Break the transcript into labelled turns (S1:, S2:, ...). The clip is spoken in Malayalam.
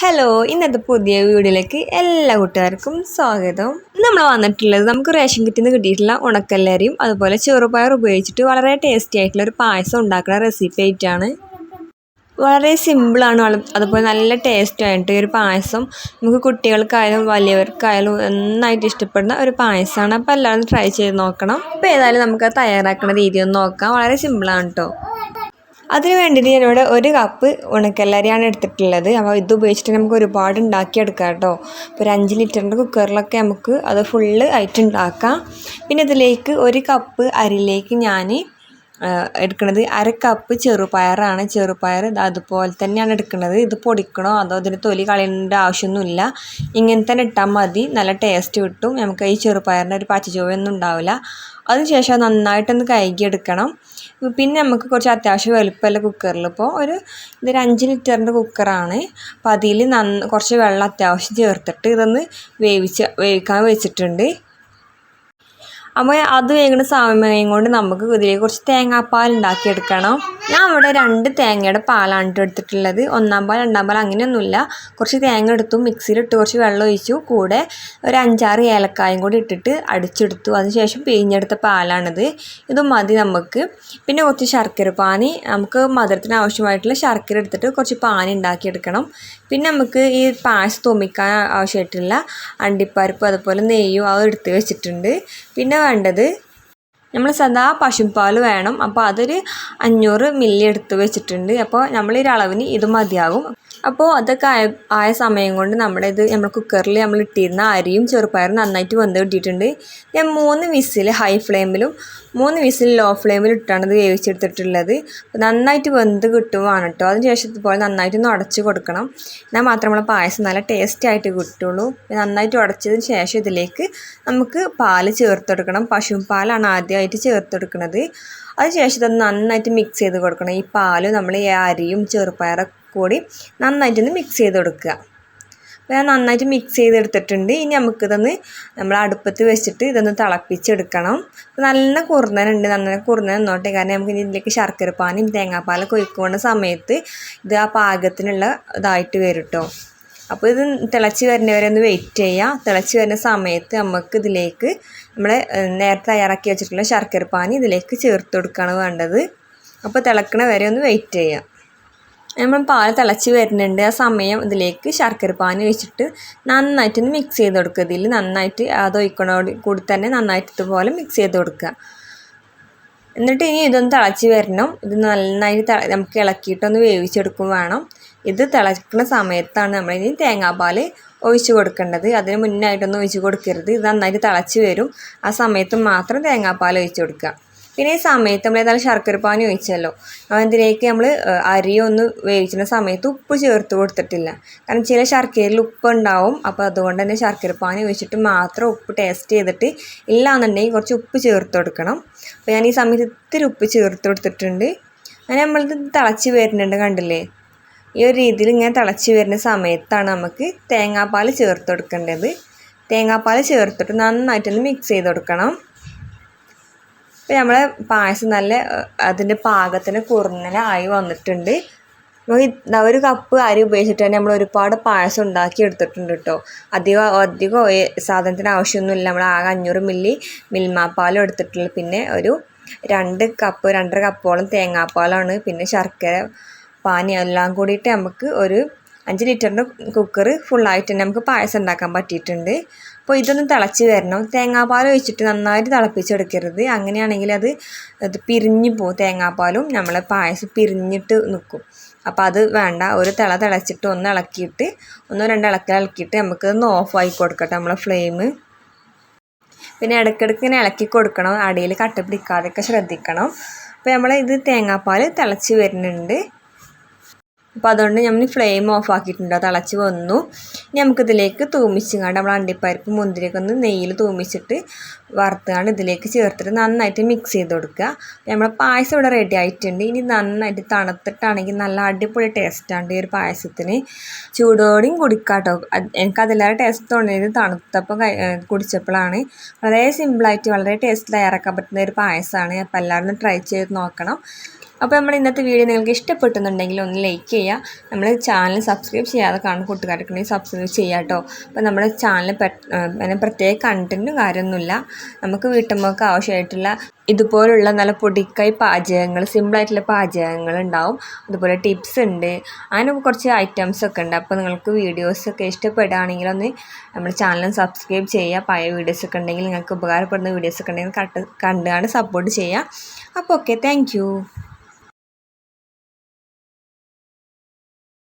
S1: ഹലോ ഇന്നത്തെ പുതിയ വീഡിയോയിലേക്ക് എല്ലാ കൂട്ടുകാർക്കും സ്വാഗതം. നമ്മൾ വന്നിട്ടുള്ളത് നമുക്ക് റേഷൻ കിറ്റിൽ നിന്ന് കിട്ടിയിട്ടുള്ള ഉണക്കല്ലരിയും അതുപോലെ ചെറുപയർ ഉപയോഗിച്ചിട്ട് വളരെ ടേസ്റ്റി ആയിട്ടുള്ള ഒരു പായസം ഉണ്ടാക്കുന്ന റെസിപ്പി ആയിട്ടാണ്. വളരെ സിമ്പിളാണ് അതുപോലെ നല്ല ടേസ്റ്റ് ആയിട്ട് ഒരു പായസം. നമുക്ക് കുട്ടികൾക്കായാലും വലിയവർക്കായാലും നന്നായിട്ട് ഇഷ്ടപ്പെടുന്ന ഒരു പായസമാണ്. അപ്പോൾ എല്ലാവരും ട്രൈ ചെയ്ത് നോക്കണം. അപ്പോൾ ഏതായാലും നമുക്ക് തയ്യാറാക്കുന്ന രീതി ഒന്ന് നോക്കാം. വളരെ സിമ്പിളാണ് കേട്ടോ അതിന് വേണ്ടിയിട്ട് ഞാനിവിടെ ഒരു കപ്പ് ഉണക്കല്ലരിയാണ് എടുത്തിട്ടുള്ളത്. അപ്പോൾ ഇത് ഉപയോഗിച്ചിട്ട് നമുക്ക് ഒരുപാട് ഉണ്ടാക്കിയെടുക്കാം കേട്ടോ. ഇപ്പോൾ ഒരു അഞ്ച് ലിറ്ററിന്റെ കുക്കറിലൊക്കെ നമുക്ക് അത് ഫുള്ള് ആയിട്ട് ഉണ്ടാക്കാം. പിന്നെ ഇതിലേക്ക് ഒരു കപ്പ് അരിയിലേക്ക് ഞാൻ എടുക്കുന്നത് അര കപ്പ് ചെറുപയറാണ്. ചെറുപയർ അതുപോലെ തന്നെയാണ് എടുക്കുന്നത് ഇത് പൊടിക്കണോ അതോ ഇതിന് തൊലി കളയേണ്ട ആവശ്യമൊന്നുമില്ല. ഇങ്ങനെ തന്നെ ഇട്ടാൽ മതി. നല്ല ടേസ്റ്റ് കിട്ടും. നമുക്ക് ഈ ചെറുപയറിന്റെ ഒരു പച്ചച്ചുവയൊന്നും ഉണ്ടാവില്ല. അതിനുശേഷം നന്നായിട്ടൊന്ന് കഴുകിയെടുക്കണം. പിന്നെ നമുക്ക് കുറച്ച് അത്യാവശ്യം വലുപ്പമുള്ള കുക്കറിൽ ഇപ്പോൾ ഒരു ഇതൊരു അഞ്ച് ലിറ്ററിന്റെ കുക്കറാണ് അപ്പോൾ അതിൽ നന്ന കുറച്ച് വെള്ളം അത്യാവശ്യം ചേർത്തിട്ട് ഇതൊന്ന് വേവിച്ച് വേവിക്കാൻ വെച്ചിട്ടുണ്ട്. അപ്പോൾ അത് വേകുന്ന സമയം കൊണ്ട് നമുക്ക് ഇതിലേക്ക് കുറച്ച് തേങ്ങാപ്പാൽ ഉണ്ടാക്കിയെടുക്കണം. ഞാൻ ഇവിടെ രണ്ട് തേങ്ങയുടെ പാലാണ് ട്ടോ എടുത്തിട്ടുള്ളത്. ഒന്നാം പാൽ രണ്ടാം പാൽ അങ്ങനെയൊന്നുമില്ല. കുറച്ച് തേങ്ങ എടുത്തു മിക്സിയിലിട്ട് കുറച്ച് വെള്ളം ഒഴിച്ചു. കൂടെ ഒരു അഞ്ചാറ് ഏലക്കായും കൂടി ഇട്ടിട്ട് അടിച്ചെടുത്തു. അതിനുശേഷം പിഴിഞ്ഞെടുത്ത പാലാണിത്. ഇത് മതി നമുക്ക്. പിന്നെ കുറച്ച് ശർക്കര പാനി. നമുക്ക് മധുരത്തിന് ആവശ്യമായിട്ടുള്ള ശർക്കര എടുത്തിട്ട് കുറച്ച് പാനി ഉണ്ടാക്കിയെടുക്കണം. പിന്നെ നമുക്ക് ഈ പായസം തുമ്മിക്കാൻ ആവശ്യമായിട്ടുള്ള അണ്ടിപ്പരിപ്പ് അതുപോലെ നെയ്യും അത് എടുത്ത് വെച്ചിട്ടുണ്ട്. പിന്നെ വേണ്ടത്? നമ്മൾ സദാ പശുപ്പാൽ വേണം. അപ്പോൾ അതൊരു അഞ്ഞൂറ് മില്ലി എടുത്ത് വെച്ചിട്ടുണ്ട്. അപ്പോൾ നമ്മൾ ഈ അളവിന് ഇത് മതിയാകും. അപ്പോൾ അതൊക്കെ ആയ ആയ സമയം കൊണ്ട് നമ്മുടെ ഇത് നമ്മൾ കുക്കറിൽ നമ്മൾ ഇട്ടിരുന്ന അരിയും ചെറുപ്പയറും നന്നായിട്ട് വെന്ത് കിട്ടിയിട്ടുണ്ട്. ഞാൻ മൂന്ന് വിസിൽ ഹൈ ഫ്ലെയിമിലും മൂന്ന് വിസിൽ ലോ ഫ്ലെയിമിലും ഇട്ടാണ് ഇത് വേവിച്ചെടുത്തിട്ടുള്ളത്. നന്നായിട്ട് വെന്ത് കിട്ടുവാണ് കേട്ടോ അതിന് ശേഷം ഇതുപോലെ നന്നായിട്ട് ഒന്ന് കൊടുക്കണം. എന്നാൽ മാത്രം നമ്മളെ പായസം നല്ല ടേസ്റ്റ് ആയിട്ട് കിട്ടുള്ളൂ. നന്നായിട്ട് അടച്ചതിന് ശേഷം ഇതിലേക്ക് നമുക്ക് പാൽ ചേർത്തെടുക്കണം. പശു പാലാണ് ആദ്യമായിട്ട് ചേർത്തെടുക്കുന്നത് അതിനുശേഷം ഇത് നന്നായിട്ട് മിക്സ് ചെയ്ത് കൊടുക്കണം. ഈ പാൽ നമ്മൾ ഈ അരിയും ചെറുപ്പയറൊക്കെ കൂടി നന്നായിട്ടൊന്ന് മിക്സ് ചെയ്ത് കൊടുക്കുക. അപ്പോൾ നന്നായിട്ട് മിക്സ് ചെയ്തെടുത്തിട്ടുണ്ട് ഇനി നമുക്കിതൊന്ന് നമ്മൾ അടുപ്പത്ത് വെച്ചിട്ട് ഇതൊന്ന് തിളപ്പിച്ചെടുക്കണം. നല്ല കുറുന്നനുണ്ട്. നല്ല കുറുന്നൻ നിന്നോട്ടെ. കാരണം നമുക്ക് ഇതിലേക്ക് ശർക്കരപ്പാനും തേങ്ങാപ്പാലൊക്കെ ഒഴിക്കുന്ന സമയത്ത് ഇത് ആ പാകത്തിനുള്ള ഇതായിട്ട് വരും കേട്ടോ അപ്പോൾ ഇത് തിളച്ച് വരുന്നവരെ ഒന്ന് വെയിറ്റ് ചെയ്യുക തിളച്ച് വരുന്ന സമയത്ത് നമുക്ക് ഇതിലേക്ക് നമ്മൾ നേരത്തെ തയ്യാറാക്കി വെച്ചിട്ടുള്ള ശർക്കര പാനി ഇതിലേക്ക് ചേർത്ത് കൊടുക്കുകയാണ് വേണ്ടത്. അപ്പോൾ തിളക്കണ വരെ ഒന്ന് വെയിറ്റ് ചെയ്യാം. നമ്മൾ പാൽ തിളച്ച് വരുന്നുണ്ട്. ആ സമയം ഇതിലേക്ക് ശർക്കര പാനി വെച്ചിട്ട് നന്നായിട്ടൊന്ന് മിക്സ് ചെയ്ത് കൊടുക്കുക. ഇതിൽ നന്നായിട്ട് അത് ഒഴിക്കണോട് കൂടി തന്നെ നന്നായിട്ട് ഇതുപോലെ മിക്സ് ചെയ്ത് കൊടുക്കുക. എന്നിട്ട് ഇനി ഇതൊന്ന് തിളച്ച് വരണം. ഇത് നന്നായിട്ട് നമുക്ക് ഇളക്കിയിട്ടൊന്ന് വേവിച്ചെടുക്കും വേണം. ഇത് തിളക്കുന്ന സമയത്താണ് നമ്മൾ ഇനി തേങ്ങാപ്പാൽ ഒഴിച്ച് കൊടുക്കേണ്ടത്. അതിന് മുന്നായിട്ടൊന്നും ഒഴിച്ച് കൊടുക്കരുത്. ഇത് നന്നായിട്ട് തിളച്ച് വരും. ആ സമയത്ത് മാത്രം തേങ്ങാപ്പാൽ ഒഴിച്ച് കൊടുക്കുക. പിന്നെ ഈ സമയത്ത് നമ്മൾ ഏതായാലും ശർക്കര പാനി ഒഴിച്ചല്ലോ. അതിലേക്ക് നമ്മൾ അരി ഒന്ന് വേവിച്ചിരുന്ന സമയത്ത് ഉപ്പ് ചേർത്ത് കൊടുത്തിട്ടില്ല. കാരണം ചില ശർക്കരയിൽ ഉപ്പ് ഉണ്ടാവും അപ്പോൾ അതുകൊണ്ട് തന്നെ ശർക്കര പാനി ഒഴിച്ചിട്ട് മാത്രം ഉപ്പ് ടേസ്റ്റ് ചെയ്തിട്ട് ഇല്ലാന്നുണ്ടെങ്കിൽ കുറച്ച് ഉപ്പ് ചേർത്ത് കൊടുക്കണം. അപ്പോൾ ഞാൻ ഈ സമയത്ത് ഇത്തിരി ഉപ്പ് ചേർത്ത് കൊടുത്തിട്ടുണ്ട്. അങ്ങനെ നമ്മളിത് തിളച്ച് വരുന്നുണ്ട് കണ്ടില്ലേ? ഈ ഒരു രീതിയിൽ ഇങ്ങനെ തിളച്ച് വരുന്ന സമയത്താണ് നമുക്ക് തേങ്ങാപ്പാൽ ചേർത്ത് കൊടുക്കേണ്ടത്. തേങ്ങാപ്പാൽ ചേർത്തിട്ട് നന്നായിട്ടൊന്ന് മിക്സ് ചെയ്ത് കൊടുക്കണം. അപ്പോൾ നമ്മളെ പായസം നല്ല അതിന്റെ പാകത്തിന് കുറുന്നനായി വന്നിട്ടുണ്ട്. നമുക്ക് ഒരു കപ്പ് അരി ഉപയോഗിച്ചിട്ട് തന്നെ നമ്മൾ ഒരുപാട് പായസം ഉണ്ടാക്കി എടുത്തിട്ടുണ്ട് കേട്ടോ അധികം അധികം സാധനത്തിന് ആവശ്യമൊന്നുമില്ല. നമ്മൾ ആകെ അഞ്ഞൂറ് മില്ലി മിൽമ പാലും എടുത്തിട്ടുള്ളൂ. പിന്നെ ഒരു രണ്ട് കപ്പ് രണ്ടര കപ്പോളം തേങ്ങാപ്പാലാണ്. പിന്നെ ശർക്കര പാനി എല്ലാം കൂടിയിട്ട് നമുക്ക് ഒരു അഞ്ച് ലിറ്ററിന്റെ കുക്കർ ഫുള്ളായിട്ട് തന്നെ നമുക്ക് പായസം ഉണ്ടാക്കാൻ പറ്റിയിട്ടുണ്ട്. അപ്പോൾ ഇതൊന്ന് തിളച്ച് വരണം. തേങ്ങാപ്പാൽ ഒഴിച്ചിട്ട് നന്നായിട്ട് തിളപ്പിച്ചെടുക്കരുത്. അങ്ങനെയാണെങ്കിൽ അത് അത് പിരിഞ്ഞു പോകും. തേങ്ങാപ്പാലും നമ്മളെ പായസം പിരിഞ്ഞിട്ട് നിൽക്കും. അപ്പോൾ അത് വേണ്ട. ഒരു തിള തിളച്ചിട്ട് ഒന്ന് ഇളക്കിയിട്ട് ഒന്നോ രണ്ടോ ഇളക്കി ഇളക്കിയിട്ട് നമുക്കതൊന്ന് ആയി കൊടുക്കട്ടെ നമ്മളെ ഫ്ലെയിം പിന്നെ ഇടയ്ക്കിടയ്ക്ക് ഇങ്ങനെ ഇളക്കി കൊടുക്കണം. അടിയിൽ കട്ട പിടിക്കാതെയൊക്കെ ശ്രദ്ധിക്കണം. അപ്പോൾ നമ്മൾ ഇത് തേങ്ങാപ്പാൽ തിളച്ച് വരുന്നുണ്ട്. അപ്പോൾ അതുകൊണ്ട് നമ്മൾ ഫ്ലെയിം ഓഫ് ആക്കിയിട്ടുണ്ട്. തിളച്ച് വന്നു. ഇനി നമുക്കിതിലേക്ക് തൂമിച്ചുകൊണ്ട് നമ്മൾ അണ്ടിപ്പരിപ്പ് മുന്തിരിയൊക്കെ ഒന്ന് നെയ്യിൽ തൂമിച്ചിട്ട് വറുത്തുകൊണ്ട് ഇതിലേക്ക് ചേർത്തിട്ട് നന്നായിട്ട് മിക്സ് ചെയ്ത് കൊടുക്കുക. നമ്മൾ പായസം ഇവിടെ റെഡി ആയിട്ടുണ്ട്. ഇനി നന്നായിട്ട് തണുത്തിട്ടാണെങ്കിൽ നല്ല അടിപൊളി ടേസ്റ്റാണ് ഈ ഒരു പായസത്തിന്. ചൂടോടെയും കുടിക്കാട്ടോ എനിക്ക് അതിലേറെ ടേസ്റ്റ് തോന്നിയത് തണുത്തപ്പോൾ കുടിച്ചപ്പോഴാണ്. വളരെ സിമ്പിളായിട്ട് വളരെ ടേസ്റ്റ് തയ്യാറാക്കാൻ പറ്റുന്ന ഒരു പായസമാണ്. അപ്പോൾ എല്ലാവരും ട്രൈ ചെയ്ത് നോക്കണം. അപ്പോൾ നമ്മൾ ഇന്നത്തെ വീഡിയോ നിങ്ങൾക്ക് ഇഷ്ടപ്പെട്ടുന്നുണ്ടെങ്കിൽ ഒന്ന് ലൈക്ക് ചെയ്യുക നമ്മൾ ചാനൽ സബ്സ്ക്രൈബ് ചെയ്യാതെ കാണുന്ന കൂട്ടുകാർക്കുണ്ടെങ്കിൽ സബ്സ്ക്രൈബ് ചെയ്യുക കേട്ടോ അപ്പോൾ നമ്മുടെ ചാനൽ പിന്നെ പ്രത്യേക കണ്ടന്റും കാര്യമൊന്നുമില്ല. നമുക്ക് വീട്ടമ്മക്ക് ആവശ്യമായിട്ടുള്ള ഇതുപോലുള്ള നല്ല പൊടിക്കൈ പാചകങ്ങൾ സിമ്പിളായിട്ടുള്ള പാചകങ്ങൾ ഉണ്ടാവും. അതുപോലെ ടിപ്സ് ഉണ്ട്. അങ്ങനെ കുറച്ച് ഐറ്റംസ് ഒക്കെ ഉണ്ട്. അപ്പോൾ നിങ്ങൾക്ക് വീഡിയോസൊക്കെ ഇഷ്ടപ്പെടുകയാണെങ്കിൽ ഒന്ന് നമ്മുടെ ചാനൽ സബ്സ്ക്രൈബ് ചെയ്യുക പഴയ വീഡിയോസ് ഒക്കെ ഉണ്ടെങ്കിൽ നിങ്ങൾക്ക് ഉപകാരപ്പെടുന്ന വീഡിയോസ് ഒക്കെ ഉണ്ടെങ്കിൽ കണ്ട് കണ്ടുകൊണ്ട് സപ്പോർട്ട് ചെയ്യുക അപ്പോൾ ഓക്കെ താങ്ക്